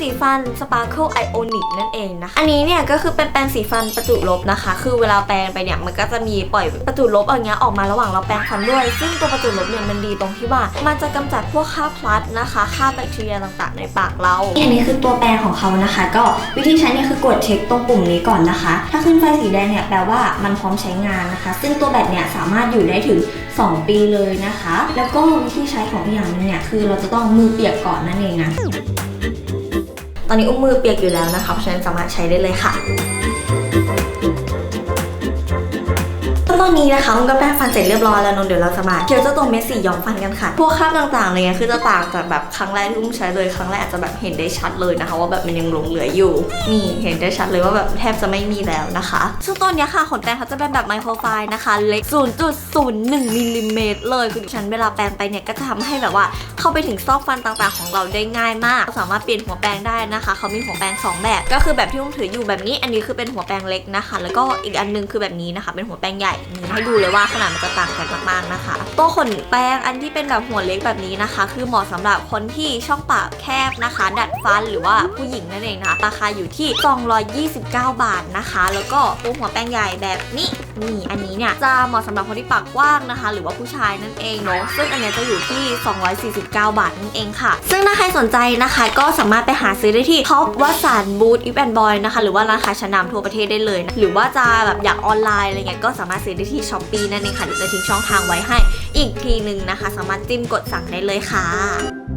สีฟัน Sparkle Ionic นั่นเองนะคะ อันนี้เนี่ยก็คือเป็นแปรงสีฟันประจุลบนะคะ คือเวลาแปรงไปเนี่ยมันก็จะมีปล่อยประจุลบอย่างเงี้ยออกมาระหว่างเราแปรงฟันด้วย ซึ่งตัวประจุลบเนี่ยมันดีตรงที่ว่า มันจะกำจัดพวกค่าพลัสนะคะค่าแบคทีเรียต่างๆ ในปากเรา อันนี้คือตัวแปรงของเขานะคะ ก็วิธีใช้เนี่ยคือกดเช็คตรงปุ่มนี้ก่อนนะคะ ถ้าขึ้นไฟสีแดงเนี่ยแปลว่ามันพร้อมใช้งานนะคะ ซึ่งตัวแบตเนี่ยสามารถอยู่ได้ถึง 2 ปีเลยนะคะ แล้วก็วิธีใช้ของอย่างหนึงเนี่ยคือเราจะต้องมือเปียกก่อนนั่นเองนะ ตอนนี้อุ้งมือเปียกอยู่แล้วนะคะ เพราะฉะนั้นสามารถใช้ได้เลยค่ะ ตอนนี้นะคะอุ้มก็แปรงฟันเสร็จเรียบร้อยแล้วนนเดี๋ยวเราจะมาเคี่ยวเจ้าตัวเม็ดสีย้อมฟันกันค่ะพวกคราบต่างๆอะไรเงี้ยคือจะต่างจากแบบครั้งแรกที่อุ้มใช้เลยครั้งแรกอาจจะแบบเห็นได้ชัดเลยนะคะ ว่าแบบมันยังหลงเหลืออยู่นี่เห็นได้ชัดเลยว่าแบบแทบจะไม่มีแล้วนะคะซึ่งตัวนี้ค่ะขนแปรงเขาจะเป็นแบบไมโครไฟล์นะคะ เล็ก 0.01มิลลิเมตรเลยคือดิฉันเวลาแปรงไปเนี่ยก็จะทำให้แบบว่าเข้าไปถึงซอกฟันต่างๆ ของเราได้ง่ายมาก สามารถเปลี่ยนหัวแปรงได้นะคะเขามีหัวแปรงสองแบบ ก็คือแบบที่อุ้มถืออยู่แบบนี้ อันนี้คือเป็นหัวแปรงเล็กนะคะ แล้วก็อีกอันนึงคือแบบนี้นะคะ เป็นหัวแปรงใหญ่นี่ให้ดูเลยว่าขนาดมันจะต่างกันมากๆนะคะ ตัวขนแปรงอันที่เป็นแบบหัวเล็กแบบนี้นะคะ คือเหมาะสำหรับคนที่ช่องปากแคบนะคะ ดัดฟันหรือว่าผู้หญิงนั่นเองนะคะราคาอยู่ที่ 229 บาทนะคะ แล้วก็ตัวหัวแปรงใหญ่แบบนี้นี่อันนี้เนี่ยจะเหมาะสำหรับคนที่ปากกว้างนะคะ หรือว่าผู้ชายนั่นเองเนาะซึ่งอันเนี้ยจะอยู่ที่ 249 บาทนั่นเองค่ะ ซึ่งถ้าใครสนใจนะคะก็สามารถไปหาซื้อได้ที่ท็อปวัสันบูธอิฟแอนด์บอยนะคะหรือว่าร้านค้าชั้นนำทั่วประเทศได้เลยนะหรือว่าจะแบบอยากออนไลน์อะไรเงี้ยก็สามารถซื้อได้ที่ช้อปปีนั่นเองค่ะเดี๋ยวจะทิ้งช่องทางไว้ให้อีกทีหนึ่งนะคะ สามารถจิ้มกดสั่งได้เลยค่ะ